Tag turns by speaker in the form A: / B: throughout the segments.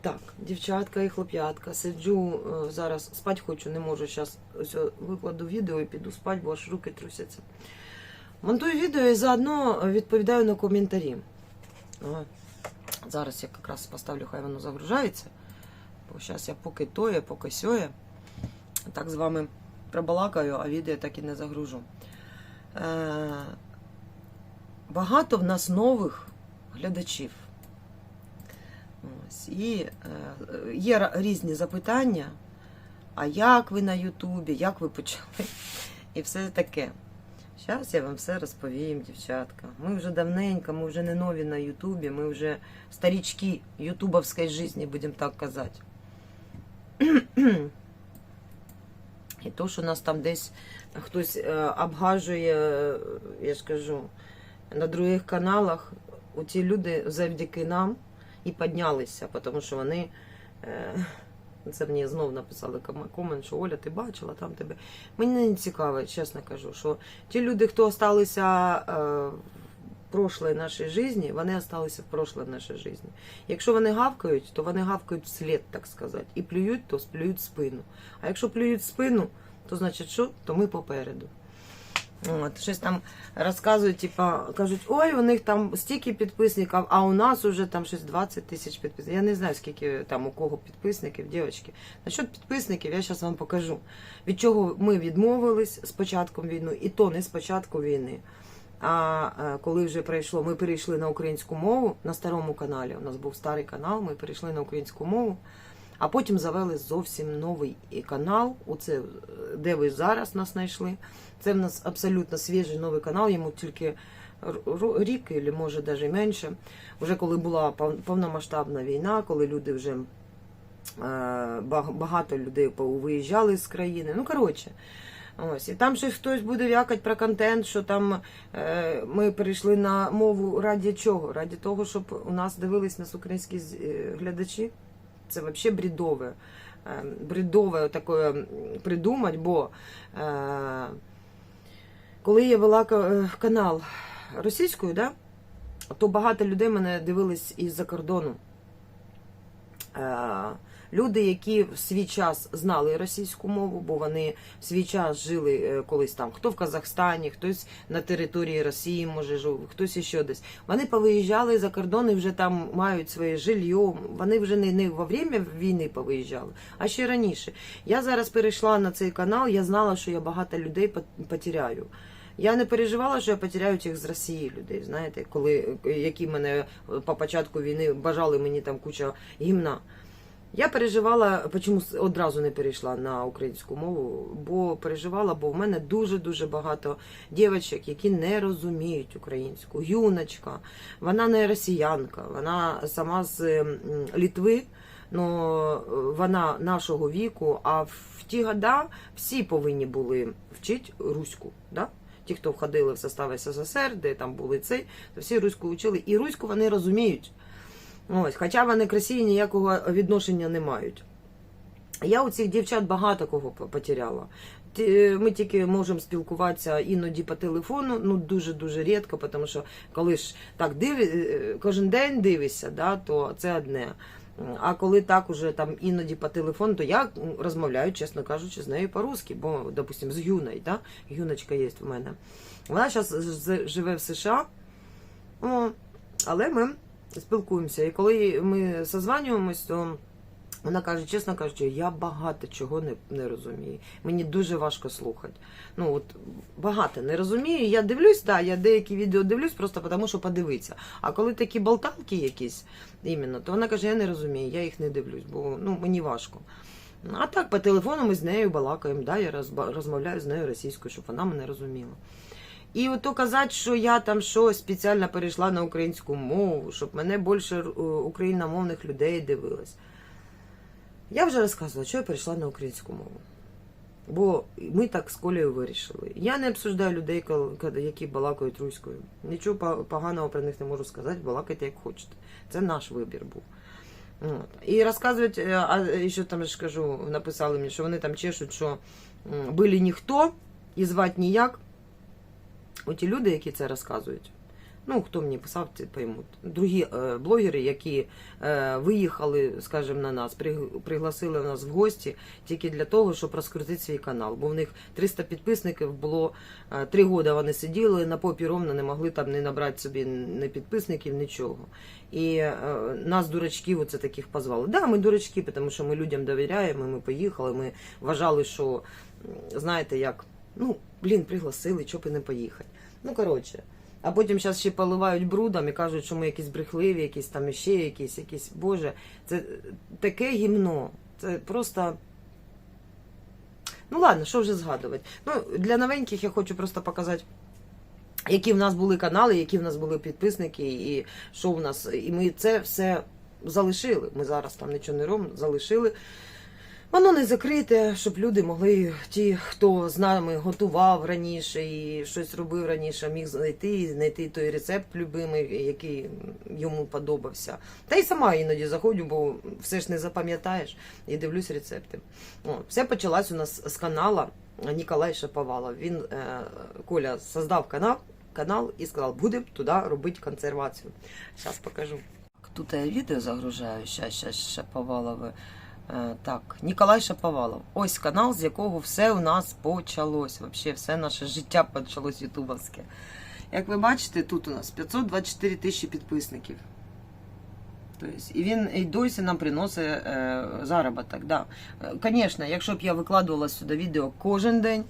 A: Так, дівчатка і хлоп'ятка, сиджу е, зараз, спать хочу, не можу. Зараз ось викладу відео і піду спать, бо аж руки трусяться. Монтую відео і заодно відповідаю на коментарі. О, зараз я якраз поставлю, хай воно загружається. Бо зараз я поки тоє, поки сьоє. Так з вами пробалакаю, а відео так і не загружу. Е, багато в нас нових глядачів. Ось, і е, є різні запитання. А як ви на Ютубі, як ви почали? І все таке. Зараз я вам все розповім, дівчатка. Ми вже давненько, ми вже не нові на Ютубі, ми вже старічки ютубовської житті, будемо так казати. І то, що нас там десь хтось е, обгажує, я ж кажу, на других каналах, оці люди завдяки нам і піднялися, тому що вони. Е, це мені знов написали комент, що Оля, ти бачила там тебе. Мені не цікаво, чесно кажу, що ті люди, хто залишилися е, в прошлой нашій житті, вони залишилися в прошлой нашій житті. Якщо вони гавкають, то вони гавкають вслед, так сказати. І плюють, то сплюють спину. А якщо плюють спину, то значить що? То ми попереду. От, щось там розказують, типа, кажуть, ой, у них там стільки підписників, а у нас уже там щось 20 тисяч підписників. Я не знаю, скільки там у кого підписників, дівчатки. Насчет підписників я зараз вам покажу. Від чого ми відмовились з початком війни, і то не з початку війни. А е, коли вже прийшло, ми перейшли на українську мову на старому каналі. У нас був старий канал, ми перейшли на українську мову. А потім завели зовсім новий канал. Оце е, де ви зараз нас знайшли. Це в нас абсолютно свіжий новий канал, йому тільки рік, або може навіть менше. Вже коли була повномасштабна війна, коли люди вже е, багато людей виїжджали з країни. Ну коротше. Ось, і там ще хтось буде вякати про контент, що там е, ми перейшли на мову раді чого? Раді того, щоб у нас дивились нас українські е, глядачі. Це взагалі бредове. Е, бредове таке придумати, бо е, коли я вела е, канал російською, да, то багато людей мене дивились із-за кордону. Е, Люди, які в свій час знали російську мову, бо вони в свій час жили е, колись там, хто в Казахстані, хтось на території Росії, може, жив, хтось іще десь. Вони повиїжджали за кордон і вже там мають своє жилье. Вони вже не, не во время війни повиїжджали, а ще раніше. Я зараз перейшла на цей канал, я знала, що я багато людей пот- потеряю. Я не переживала, що я потеряю тих з Росії людей, знаєте, коли які мене по початку війни бажали мені там куча гімна. Я переживала, чому одразу не перейшла на українську мову, бо переживала, бо в мене дуже-дуже багато дівчаток, які не розуміють українську. Юночка, вона не росіянка, вона сама з Літви, но вона нашого віку, а в ті года всі повинні були вчити руську. Да? Ті, хто входили в состав СССР, де там були цей, то всі руську вчили. І руську вони розуміють. Ось, хоча вони к Росії ніякого відношення не мають. Я у цих дівчат багато кого потеряла. Ми тільки можемо спілкуватися іноді по телефону, ну дуже-дуже рідко, тому що коли ж так диви, е, кожен день дивишся, да, то це одне. А коли так уже там іноді по телефону, то я розмовляю, чесно кажучи, з нею по-русски, бо, допустим, з Юною, да? Юночка є в мене. Вона зараз живе в США, але ми спілкуємося. І коли ми созванюємось, то вона каже, чесно кажучи, я багато чого не, не розумію. Мені дуже важко слухати. Ну от багато не розумію. Я дивлюсь, да, я деякі відео дивлюсь, просто тому що подивитися. А коли такі болталки якісь, іменно, то вона каже, я не розумію, я їх не дивлюсь, бо ну, мені важко. А так, по телефону ми з нею балакаємо, да, я розмовляю з нею російською, щоб вона мене розуміла. І ото казати, що я там щось спеціально перейшла на українську мову, щоб мене більше е, україномовних людей дивилось. Я вже розказувала, що я перейшла на українську мову. Бо ми так з Колею вирішили. Я не обсуждаю людей, які балакають руською. Нічого поганого про них не можу сказати, балакайте як хочете. Це наш вибір був. От. І розказують, е, а ще там ж кажу, написали мені, що вони там чешуть, що були ніхто і звати ніяк. Оті люди, які це розказують, Ну, хто мені писав, ті поймуть. Другі е, блогери, які е, виїхали, скажімо, на нас, при, пригласили нас в гості тільки для того, щоб розкрутити свій канал. Бо в них 300 підписників було е, три роки вони сиділи на попі ровно, не могли там не набрати собі ні підписників, нічого. І е, нас, дурачків, оце таких позвали. Да, ми дурачки, тому що ми людям довіряємо, ми поїхали, ми вважали, що знаєте, як, ну, блін, пригласили, чого і не поїхати. Ну, коротше. А потім зараз ще поливають брудом і кажуть, що ми якісь брехливі, якісь там ще якісь, якісь. Боже, це таке гімно. Це просто. Ну ладно, що вже згадувати. Ну, для новеньких я хочу просто показати. Які в нас були канали, які в нас були підписники, і що в нас. І ми це все залишили. Ми зараз там нічого не робимо, залишили. Воно не закрите, щоб люди могли, ті, хто з нами готував раніше і щось робив раніше, міг знайти, і знайти той рецепт любимий, який йому подобався. Та й сама іноді заходжу, бо все ж не запам'ятаєш і дивлюсь рецепти. О, все почалось у нас з канала Ніколай Шаповалов. Він е, Коля создав канал, канал і сказав, будемо туди робити консервацію. Зараз покажу. Тут я відео загружаю, щас, щас Шаповалови. Е, Так, Ніколай Шаповалов. Ось канал, з якого все у нас почалось. Вообще, все наше життя почалось ютубовське. Як ви бачите, тут у нас 524 тисячі підписників. Тобто, і він і досі нам приносить е, заробіток. Да. Звісно, якщо б я викладувала сюди відео кожен день,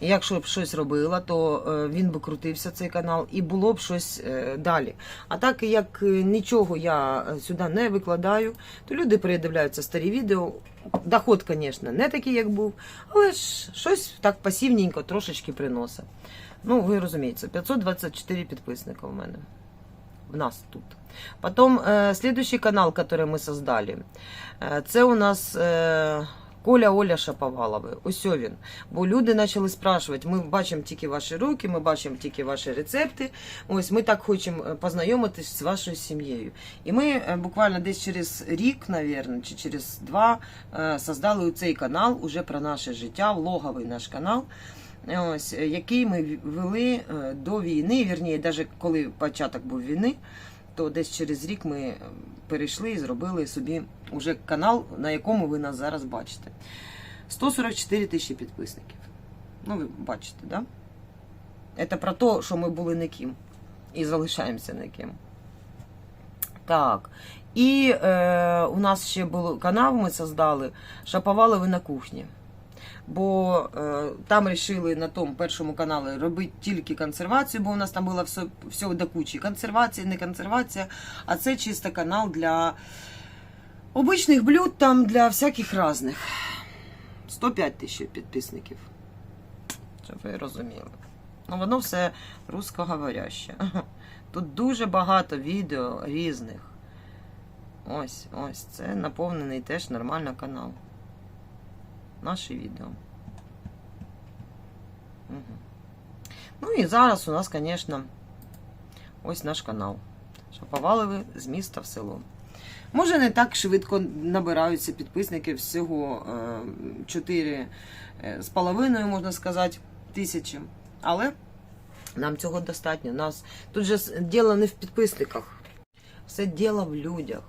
A: якщо б щось робила, то е, він би крутився цей канал і було б щось е, далі. А так як е, нічого я е, сюди не викладаю, то люди передивляються старі відео. Доход, звісно, не такий, як був, але ж щось так пасівненько трошечки приносить. Ну, ви розумієте, 524 підписника у мене В нас тут. Потом э, следующий канал, который мы создали, э, це у нас э, Коля Оля Шаповалови. Ось він. Бо люди почали спрашувати, ми бачимо тільки ваші руки, ми бачимо тільки ваші рецепти. Ось ми так хочемо е, познайомитись з вашою сім'єю. І ми е, буквально десь через рік, навірно, чи через два е, создали цей канал уже про наше життя, влоговий наш канал. Ось, е, який ми вели е, до війни, вірніше, навіть коли початок був війни, то десь через рік ми е, перейшли і зробили собі уже канал, на якому ви нас зараз бачите. 144 тисячі підписників. Ну, ви бачите, да? Це про те, що ми були никим і залишаємося никим. Так. І е, у нас ще був канал, ми создали Шаповалови на кухні. Бо е, там вирішили на тому першому каналі робити тільки консервацію, бо у нас там було все, все до кучі. Консервація, не консервація, а це чисто канал для обичних блюд, там для всяких різних. 105 тисяч підписників. Щоб ви розуміли. Ну, воно все русскоговоряще. Тут дуже багато відео різних. Ось, ось, це наповнений теж нормально канал. Наші відео. Ну і зараз у нас, звісно, ось наш канал. Шаповалови з міста в село. Може, не так швидко набираються підписники, всього 4 з половиною, можна сказати, тисячі. Але нам цього достатньо. Нас тут же діло не в підписниках. Все діло в людях,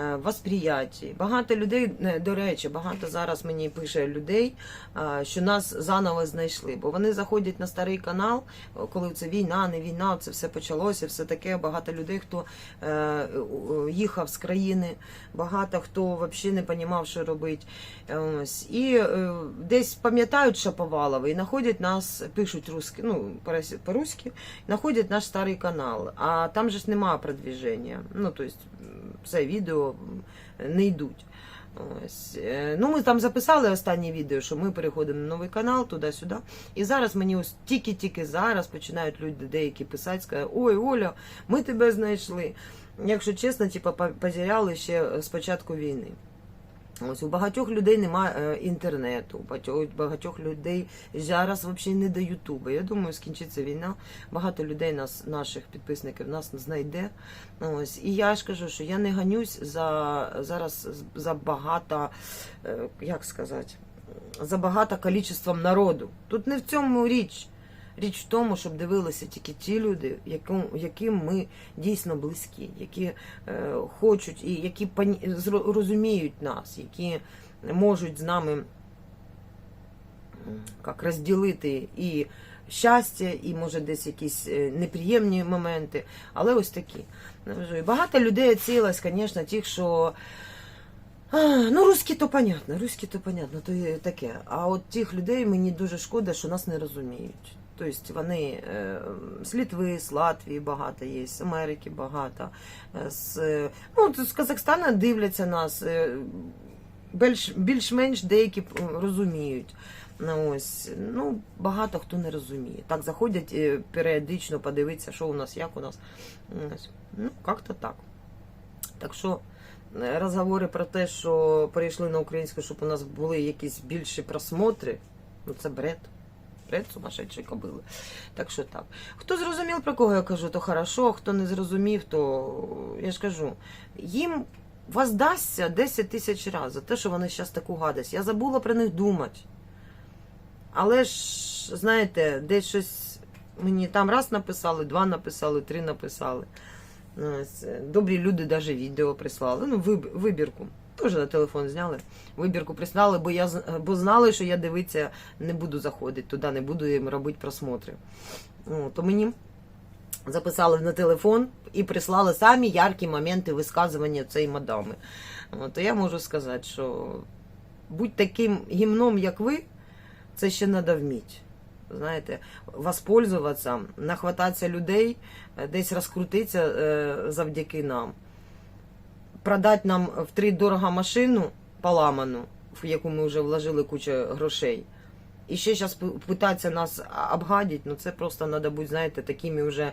A: е. Багато людей, е, до речі, багато зараз мені пише людей, е, що нас заново знайшли. Бо вони заходять на старий канал, коли це війна, не війна, це все почалося, все таке. Багато людей, хто їхав з країни, багато хто взагалі не розумів, що робити. І десь пам'ятають Шаповалова і знаходять нас, пишуть русські, ну, по-русски, знаходять наш старий канал. А там же ж немає продвіження. Ну, тобто, це відео не йдуть. Ось. Е, Ну, ми там записали останнє відео, що ми переходимо на новий канал туди-сюди. І зараз мені ось тільки-тільки зараз починають люди деякі писати, сказати, ой, Оля, ми тебе знайшли. Якщо чесно, типу, позіряли ще з початку війни. Ось у багатьох людей немає е, інтернету, у багатьох, людей зараз взагалі не до Ютубу. Я думаю, скінчиться війна. Багато людей нас, наших підписників, нас знайде. Ось і я ж кажу, що я не ганюсь за зараз за багато, е, як сказати, за багато кількістю народу. Тут не в цьому річ. Річ в тому, щоб дивилися тільки ті люди, яким, яким ми дійсно близькі, які е, хочуть і які розуміють нас, які можуть з нами як розділити і щастя, і може десь якісь е, неприємні моменти, але ось такі. Багато людей цілась, звісно, тих, що. А, ну, русські то понятно, русські то понятно, то і таке. А от тих людей мені дуже шкода, що нас не розуміють. Тобто вони е, з Літви, з Латвії багато є, з Америки багато, е, з, ну, з Казахстана дивляться нас. е, більш- Більш-менш деякі розуміють. Ну, ось, ну, багато хто не розуміє. Так заходять періодично подивитися, що у нас, як у нас. Ну, як-то так. Так що розговори про те, що перейшли на українську, щоб у нас були якісь більші просмотри, ну це бред. Бред сумасшедшої кобили. Так що так. Хто зрозумів, про кого я кажу, то хорошо, хто не зрозумів, то я ж кажу, їм воздасться 10 тисяч разів за те, що вони зараз таку гадость. Я забула про них думати. Але ж, знаєте, десь щось мені там раз написали, два написали, три написали. Ну, Добрі люди навіть відео прислали. Ну, вибірку. Теж на телефон зняли. Вибірку прислали, бо я бо знали, що я дивитися не буду заходити туди, не буду їм робити просмотри. О, то мені записали на телефон і прислали самі яркі моменти висказування цієї мадами. О, то я можу сказати, що будь таким гімном, як ви, це ще треба вміти. Знаєте, воспользуватися, нахвататися людей, е, десь розкрутитися е, завдяки нам, продати нам в три дорога машину поламану, в яку ми вже вложили кучу грошей. І ще зараз питатися нас обгадити, ну це просто треба бути, знаєте, такими вже.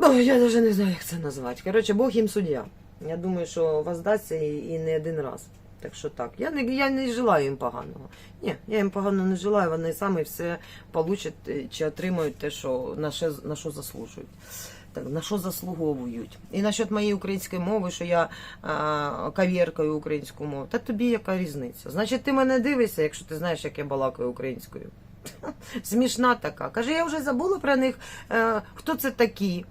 A: Ну, я навіть не знаю, як це назвати. Коротше, Бог їм суддя. Я думаю, що воздасться і, і не один раз. Так що так. Я не, я не желаю їм поганого. Ні, я їм погано не желаю, вони самі все получать е, чи отримають те, що на, що, на що заслужують. На що заслуговують. І насчет моєї української мови, що я а, кав'єркаю українську мову, та тобі яка різниця? Значить, ти мене дивишся, якщо ти знаєш, як я балакаю українською. Смішна така. Каже, я вже забула про них, е, хто це такі.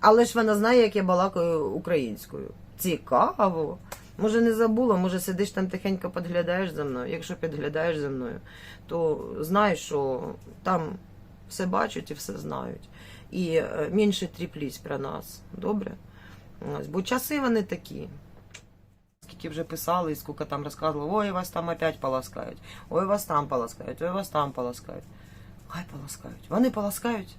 A: Але ж вона знає, як я балакаю українською. Цікаво. Може, не забула, може сидиш там тихенько підглядаєш за мною. Якщо підглядаєш за мною, то знаєш, що там все бачать і все знають. І е, менше тріплісь про нас. Добре? Ось, бо часи вони такі. Скільки вже писали, і скільки там розказували, ой, вас там опять поласкають, ой, вас там поласкають, ой, вас там поласкають. Хай поласкають. Вони поласкають,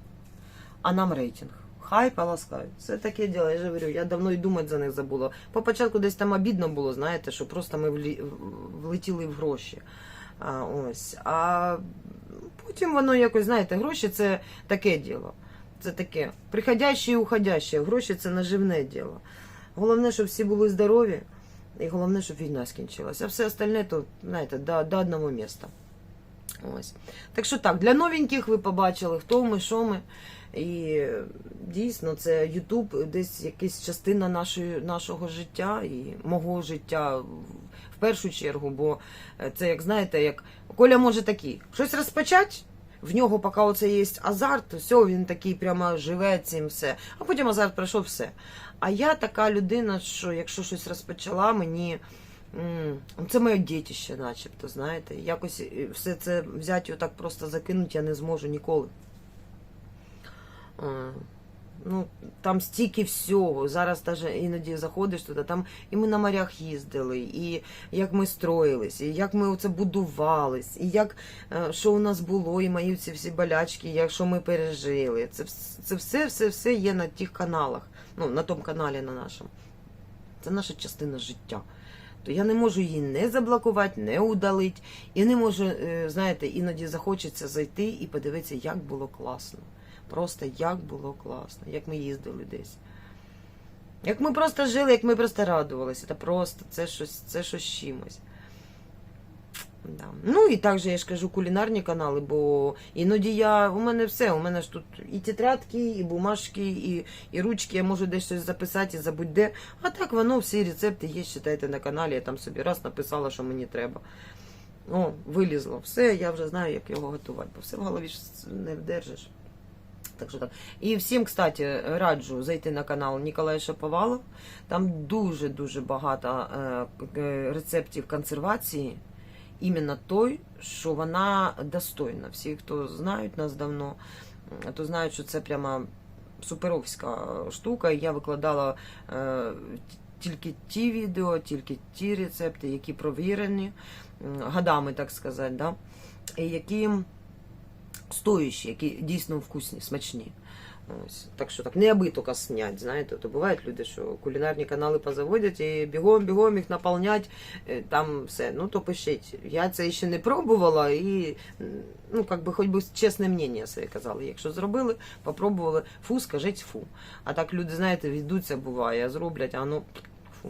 A: а нам рейтинг. Хай поласкають. Це таке діло, я ж говорю, я давно і думати за них забула. По початку десь там обідно було, знаєте, що просто ми влетіли в гроші. А, ось. А потім воно якось, знаєте, гроші це таке діло. Це таке приходяще і уходяще. Гроші це наживне діло. Головне, щоб всі були здорові, і головне, щоб війна скінчилася. А все остальне, то, знаєте, до, до одного міста. Ось. Так що так, для новеньких ви побачили, хто ми, що ми. І дійсно, це Ютуб десь якась частина нашої, нашого життя і мого життя в- в першу чергу, бо е, це, як знаєте, як Коля може такий, щось розпочати, в нього поки оце є азарт, то все, він такий прямо живе цим все. А потім азарт пройшов все. А я така людина, що якщо щось розпочала, мені. Це моє дітище, начебто, знаєте. Якось е, все це взяти отак просто закинути я не зможу ніколи. Ну, там стільки всього. Зараз даже іноді заходиш туди, там і ми на морях їздили, і як ми строїлись, і як ми оце будувались, і як е, що у нас було, і мої ці всі болячки, як що ми пережили. Це, це все, все, все є на тих каналах, ну, на тому каналі на нашому. Це наша частина життя. То я не можу її не заблокувати, не удалити. І не можу, е, знаєте, іноді захочеться зайти і подивитися, як було класно. Просто як було класно, як ми їздили десь. Як ми просто жили, як ми просто радувалися. Це просто це щось, це щось чимось. Да. Ну і також я ж кажу кулінарні канали, бо іноді я. У мене все, у мене ж тут і тетрадки, і бумажки, і, і ручки, я можу десь щось записати і забудь де. А так воно всі рецепти є, читайте на каналі, я там собі раз написала, що мені треба. О, вилізло. Все, я вже знаю, як його готувати, бо все в голові не вдержиш. Так що так. І всім, кстати, раджу зайти на канал Ніколай Шаповалов. Там дуже-дуже багато е, е, рецептів консервації. Іменно той, що вона достойна. Всі, хто знають нас давно, то знають, що це прямо суперовська штука. Я викладала е, тільки ті відео, тільки ті рецепти, які провірені м, годами, так сказати, да? і які стоящі, які дійсно вкусні, смачні. Ось. Так що так, не аби тільки снять, знаєте, то бувають люди, що кулінарні канали позаводять і бігом, бігом їх наповнять, е, там все. Ну то пишіть. Я це ще не пробувала і ну, как би, хоч би чесне мнення своє казали. Якщо зробили, попробували, фу, скажіть фу. А так люди, знаєте, віддуться буває, зроблять, а ну фу.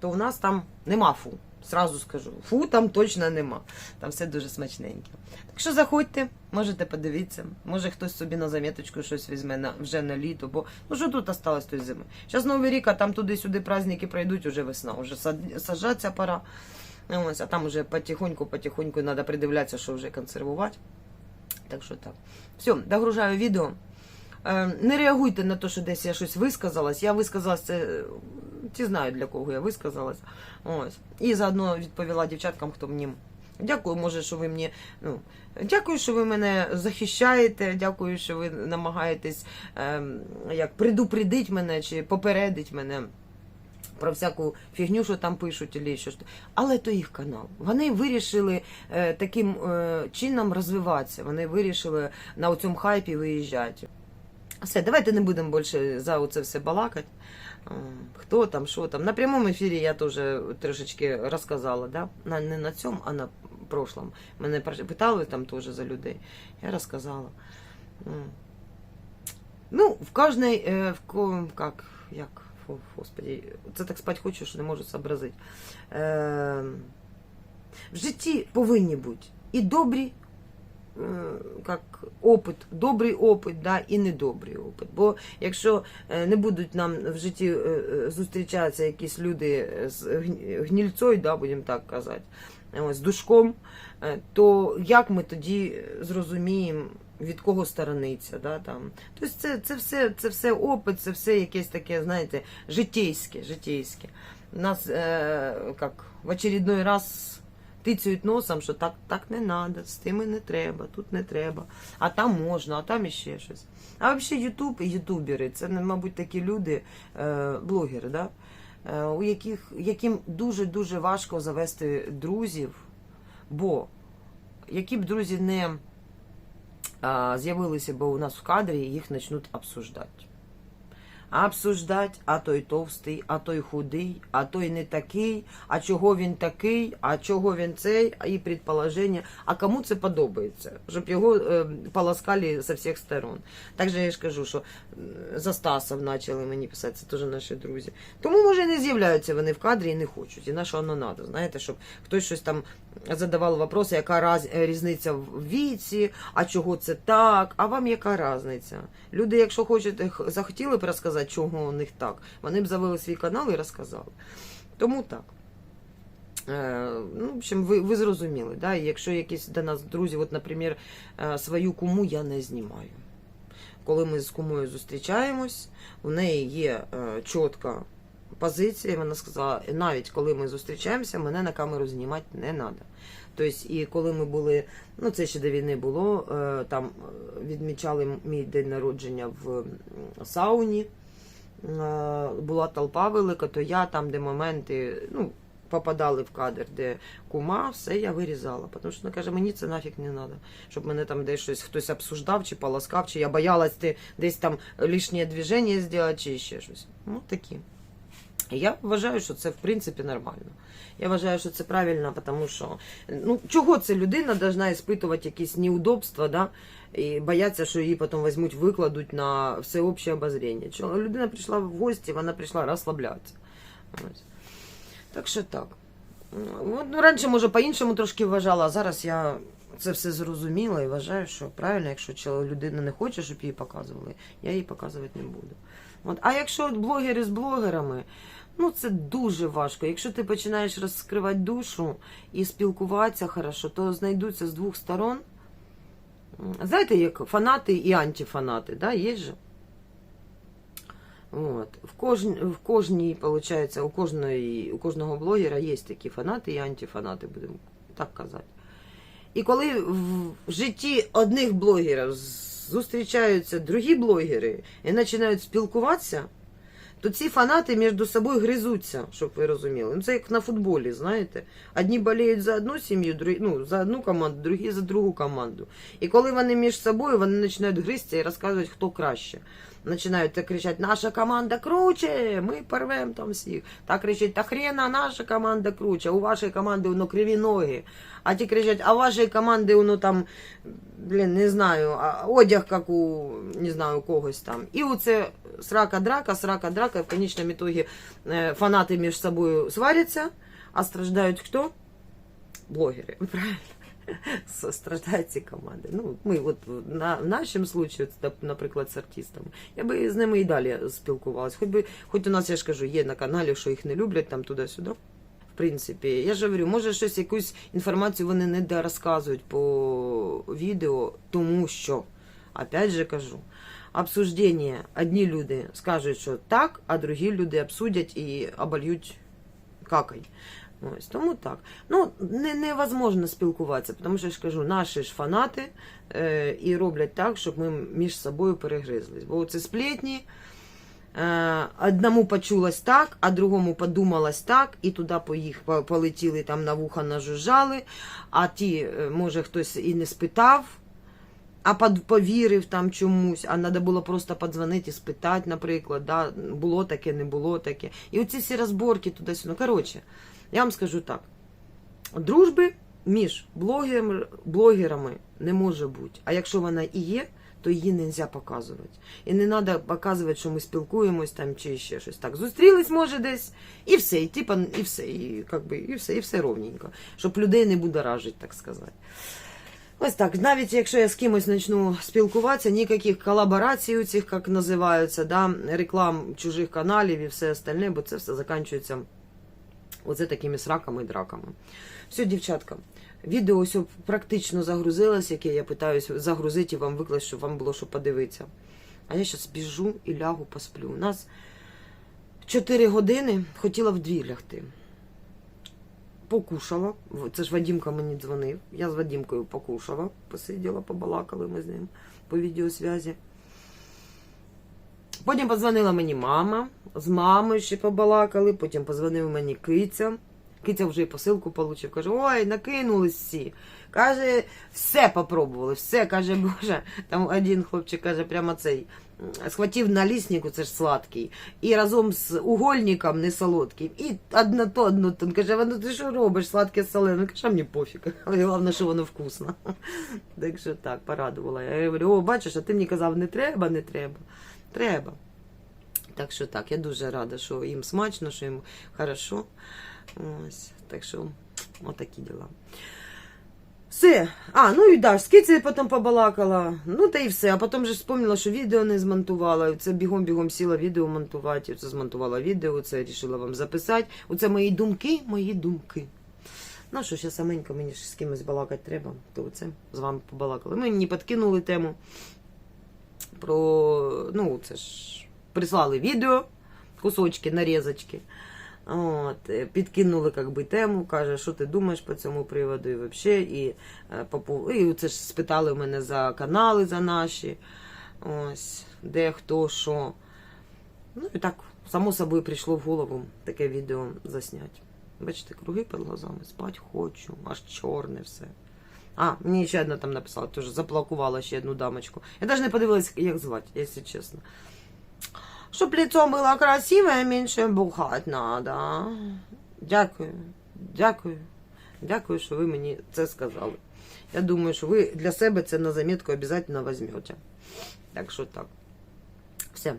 A: То в нас там нема фу. Сразу скажу, фу там точно нема. Там все дуже смачненьке. Так що заходьте, можете подивитися. Може хтось собі на заміточку щось візьме на, вже на літо, бо ну що тут осталось тої зими? Зараз Новий рік, а там туди-сюди праздники пройдуть, уже весна, вже сад- саджатися пора. Ось, а там уже потихоньку-потихоньку треба придивлятися, що вже консервувати. Так що так. Все, догружаю відео. Е, Не реагуйте на те, що десь я щось висказалась. Я висказалась це. е, Ті знають, для кого я висказалась. Ось. І заодно відповіла дівчаткам, хто мені. Дякую, може, що ви мені. Ну, дякую, що ви мене захищаєте. Дякую, що ви намагаєтесь ем, як предупредити мене чи попередити мене. Про всяку фігню, що там пишуть, або що. але то їх канал. Вони вирішили е, таким е, чином розвиватися. Вони вирішили на цьому хайпі виїжджати. Все, давайте не будемо більше за це все балакати. Хто там, що там. На прямому ефірі я теж трошечки розказала, да? не на цьому, а на прошлом. Мене питали там теж за людей. Я розказала. Ну, в кожній, е, в ко- как, як, фу, господи, це так спать хочу, що не можу зобразити. В житті повинні бути і добрі е, як опит, добрий опит, да, і недобрий опит. Бо якщо е, не будуть нам в житті е, е, зустрічатися якісь люди з гні- гнільцою, да, будемо так казати, з душком, е, то як ми тоді зрозуміємо, від кого сторониться, да, там. Тобто це, це, все, це все опит, це все якесь таке, знаєте, житейське, житейське. Нас, е, як, в очередной раз тицюють носом, що так, так не треба, з тими не треба, тут не треба, а там можна, а там іще щось. А взагалі Ютуб і ютубери, це, мабуть, такі люди, е, блогери, да? е, у яких, яким дуже-дуже важко завести друзів, бо які б друзі не з'явилися б у нас в кадрі, їх почнуть обсуждати. Обсуждать, а той товстий, а той худий, а той не такий, а чого він такий, а чого він цей, і предположення, а кому це подобається, щоб його е, полоскали з всіх сторон. Так же я ж кажу, що за Стасов почали мені писати, це теж наші друзі. Тому, може, не з'являються вони в кадрі і не хочуть. І на що воно треба, знаєте, щоб хтось щось там задавав вопроси, яка раз, е, різниця в віці, а чого це так, а вам яка різниця? Люди, якщо хочете, захотіли б розказати, чого у них так, вони б завели свій канал і розказали. Тому так. Е, ну, в общем, ви, ви зрозуміли, да? Якщо якісь до нас друзі, от, наприклад, е, свою куму я не знімаю. Коли ми з кумою зустрічаємось, в неї є е, чітка позиція, вона сказала, навіть коли ми зустрічаємося, мене на камеру знімати не треба. Тобто, і коли ми були, ну це ще до війни було, там відмічали мій день народження в сауні, була толпа велика, то я там, де моменти, ну, попадали в кадр, де кума, все я вирізала. Тому що вона каже, мені це нафіг не треба. Щоб мене там десь щось хтось обсуждав, чи поласкав, чи я боялась ти десь там лишнє движення зробити, чи ще щось. Ну, такі. Я вважаю, що це в принципі нормально. Я вважаю, що це правильно, тому що ну чого це людина повинна іспитувати якісь неудобства, да? і бояться, що її потім візьмуть, викладуть на всеобще обозріння. Людина прийшла в гості, вона прийшла розслаблятися. Так що так. Ну, раніше, може, по-іншому трошки вважала, а зараз я це все зрозуміла і вважаю, що правильно, якщо людина не хоче, щоб її показували, я її показувати не буду. От. А якщо блогери з блогерами, Ну, це дуже важко. Якщо ти починаєш розкривати душу і спілкуватися хорошо, то знайдуться з двох сторон. Знаєте, як фанати і антифанати, да, є же? От. В, кожн, в кожній, виходить, у, кожної, у кожного блогера є такі фанати і антифанати, будемо так казати. І коли в житті одних блогерів зустрічаються другі блогери і починають спілкуватися, то ці фанати між собою гризуться, щоб ви розуміли. Ну, це як на футболі, знаєте. Одні боліють за одну сім'ю, другі, ну, за одну команду, другі за другу команду. І коли вони між собою, вони починають гризтися і розказувати, хто краще. Починають так кричати, наша команда круче, ми порвемо там всіх. Так кричать, та хрена, наша команда круче, у вашої команди воно криві ноги. А ті кричать, а у вашої команди воно там, блін, не знаю, одяг, як у не знаю, у когось там. І оце срака-драка, срака-драка, в конечному ітогі е, фанати між собою сваряться, а страждають хто? Блогери, правильно? Страждають команди. Ну, ми от на, в нашому случаї, це, наприклад, з артистами, я би з ними і далі спілкувалась. Хоч би, хоч у нас, я ж кажу, є на каналі, що їх не люблять там туди-сюди. В принципі, я ж говорю, може щось, якусь інформацію вони не дорозказують по відео, тому що, опять же кажу, обсуждення одні люди скажуть, що так, а другі люди обсудять і обольють какай. Ось, тому так. Ну, не, невозможно спілкуватися, тому що я ж кажу, наші ж фанати е, і роблять так, щоб ми між собою перегризлись. Бо це сплетні. Е, одному почулось так, а другому подумалось так, і туди поїх, по- полетіли там на вуха нажужжали, а ті, е, може, хтось і не спитав, а повірив там чомусь, а треба було просто подзвонити і спитати, наприклад, да, було таке, не було таке. І оці всі розборки туди-сюди. Коротше, я вам скажу так: дружби між блогерами, блогерами не може бути. А якщо вона і є, то її не можна показувати. І не треба показувати, що ми спілкуємось там чи ще щось. Так, зустрілись, може, десь, і все, і типа, і все, і, как би, і все, і все ровненько. Щоб людей не будоражить, так сказати. Ось так, навіть якщо я з кимось почну спілкуватися, ніяких колаборацій у цих, як називаються, да, реклам чужих каналів і все остальне, бо це все закінчується оце такими сраками і драками. Все, дівчатка, відео ось практично загрузилось, яке я питаюсь загрузити і вам викласти, щоб вам було що подивитися. А я зараз біжу і лягу посплю. У нас 4 години хотіла в дві лягти. Покушала. Це ж Вадімка мені дзвонив. Я з Вадімкою покушала, посиділа, побалакали ми з ним по відеосвязі. Потім позвонила мені мама, з мамою ще побалакали, потім позвонив мені киця. Киця вже і посилку получив. Каже, ой, накинулись всі. Каже, все попробували, все. Каже, Боже, там один хлопчик каже, прямо цей. Схватив наліснику, це ж сладкий, і разом з угольником не солодким. І одно то, одно то. Він каже, ну ти що робиш, сладке солене? Він каже, мені пофіг. Але головне, що воно вкусно. Так що так, порадувала. Я говорю, о, бачиш, а ти мені казав, не треба, не треба. Треба. Так що так, я дуже рада, що їм смачно, що їм хорошо. Ось, так що, отакі діла. Все. А, ну і да, з кицею потім побалакала. Ну та і все. А потім же вспомнила, що відео не змонтувала. Це бігом-бігом сіла відео монтувати. Це змонтувала відео, це вирішила вам записати. Оце мої думки, мої думки. Ну що, ще саменько мені ж з кимось балакати треба, то це з вами побалакали. Ми мені підкинули тему про. Ну, це ж прислали відео, кусочки, нарізочки. От, е, підкинули как би, тему, каже, що ти думаєш по цьому приводу і взагалі. І, е, по пов- і це ж спитали мене за канали за наші. Ось, де хто, що. Ну і так, само собою прийшло в голову таке відео засняти. Бачите, круги під глазами, спать хочу, аж чорне все. А, мені ще одна там написала, теж заплакувала ще одну дамочку. Я навіть не подивилась, як звати, якщо чесно. Щоб лицо було красиве, менше бухати надо. Дякую. Дякую. Дякую, що ви мені це сказали. Я думаю, що ви для себе це на замітку обов'язково візьмете. Так що так. Все.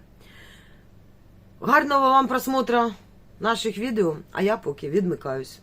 A: Гарного вам просмотра наших відео, а я поки відмикаюсь.